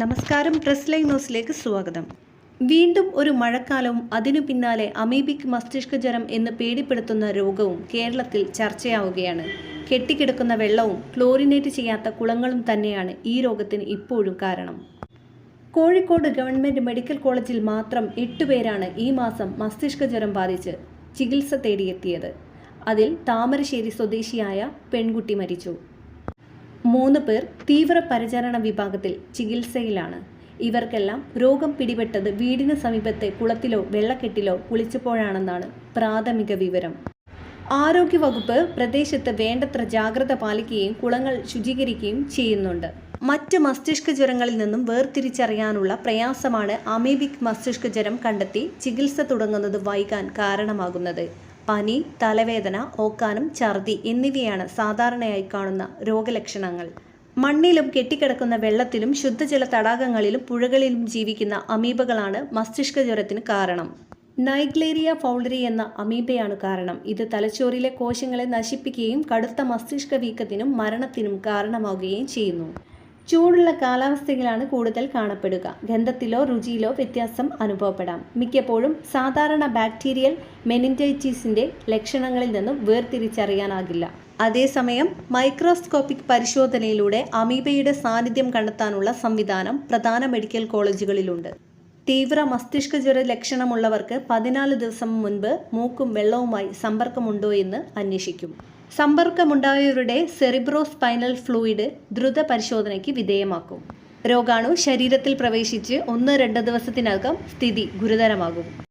നമസ്കാരം press live ന്യൂസിലേക്ക് സ്വാഗതം. വീണ്ടും ഒരു മഴക്കാലവും അതിനു പിന്നാലെ അമീബിക് മസ്തിഷ്ക ജ്വരം എന്ന് പേടിപ്പെടുത്തുന്ന രോഗവും കേരളത്തിൽ ചർച്ചയാവുകയാണ്. കെട്ടിക്കിടക്കുന്ന വെള്ളവും ക്ലോറിനേറ്റ് ചെയ്യാത്ത കുളങ്ങളും തന്നെയാണ് ഈ രോഗത്തിന് ഇപ്പോഴും കാരണം. കോഴിക്കോട് ഗവൺമെന്റ് മെഡിക്കൽ കോളേജിൽ മാത്രം എട്ടുപേരാണ് ഈ മാസം മസ്തിഷ്ക ജ്വരം ബാധിച്ച് ചികിത്സ തേടിയെത്തിയത്. അതിൽ താമരശ്ശേരി സ്വദേശിയായ പെൺകുട്ടി മരിച്ചു. മൂന്ന് പേർ തീവ്രപരിചരണ വിഭാഗത്തിൽ ചികിത്സയിലാണ്. ഇവർക്കെല്ലാം രോഗം പിടിപെട്ടത് വീടിന് സമീപത്തെ കുളത്തിലോ വെള്ളക്കെട്ടിലോ കുളിച്ചപ്പോഴാണെന്നാണ് പ്രാഥമിക വിവരം. ആരോഗ്യവകുപ്പ് പ്രദേശത്ത് വേണ്ടത്ര ജാഗ്രത പാലിക്കുകയും കുളങ്ങൾ ശുചീകരിക്കുകയും ചെയ്യുന്നുണ്ട്. മറ്റ് മസ്തിഷ്ക ജ്വരങ്ങളിൽ നിന്നും വേർതിരിച്ചറിയാനുള്ള പ്രയാസമാണ് അമീബിക് മസ്തിഷ്ക ജ്വരം കണ്ടെത്തി ചികിത്സ തുടങ്ങുന്നത് വൈകാൻ കാരണമാകുന്നത്. പനി തലവേദന ഓക്കാനം ഛർദി എന്നിവയാണ് സാധാരണയായി കാണുന്ന രോഗലക്ഷണങ്ങൾ. മണ്ണിലും കെട്ടിക്കിടക്കുന്ന വെള്ളത്തിലും ശുദ്ധജല തടാകങ്ങളിലും പുഴകളിലും ജീവിക്കുന്ന അമീബകളാണ് മസ്തിഷ്ക ജ്വരത്തിന് കാരണം. നൈഗ്ലേരിയ ഫൗളറി എന്ന അമീബയാണ് കാരണം. ഇത് തലച്ചോറിലെ കോശങ്ങളെ നശിപ്പിക്കുകയും കടുത്ത മസ്തിഷ്ക വീക്കത്തിനും മരണത്തിനും കാരണമാവുകയും ചെയ്യുന്നു. ചൂടുള്ള കാലാവസ്ഥയിലാണ് കൂടുതൽ കാണപ്പെടുക. ഗന്ധത്തിലോ രുചിയിലോ വ്യത്യാസം അനുഭവപ്പെടാം. മിക്കപ്പോഴും സാധാരണ ബാക്ടീരിയൽ മെനിഞ്ചൈറ്റിസിന്റെ ലക്ഷണങ്ങളിൽ നിന്നും വേർതിരിച്ചറിയാനാകില്ല. അതേസമയം മൈക്രോസ്കോപ്പിക് പരിശോധനയിലൂടെ അമീബയുടെ സാന്നിധ്യം കണ്ടെത്താനുള്ള സംവിധാനം പ്രധാന മെഡിക്കൽ കോളേജുകളിലുണ്ട്. തീവ്ര മസ്തിഷ്ക ജ്വര ലക്ഷണമുള്ളവർക്ക് പതിനാല് ദിവസം മുൻപ് മൂക്കും വെള്ളവുമായി സമ്പർക്കമുണ്ടോ എന്ന് അന്വേഷിക്കും. സമ്പർക്കമുണ്ടായവരുടെ സെറിബ്രോ സ്പൈനൽ ഫ്ലൂയിഡ് ദ്രുത പരിശോധനയ്ക്ക് വിധേയമാക്കും. രോഗാണു ശരീരത്തിൽ പ്രവേശിച്ച് ഒന്ന് രണ്ട് ദിവസത്തിനകം സ്ഥിതി ഗുരുതരമാകും.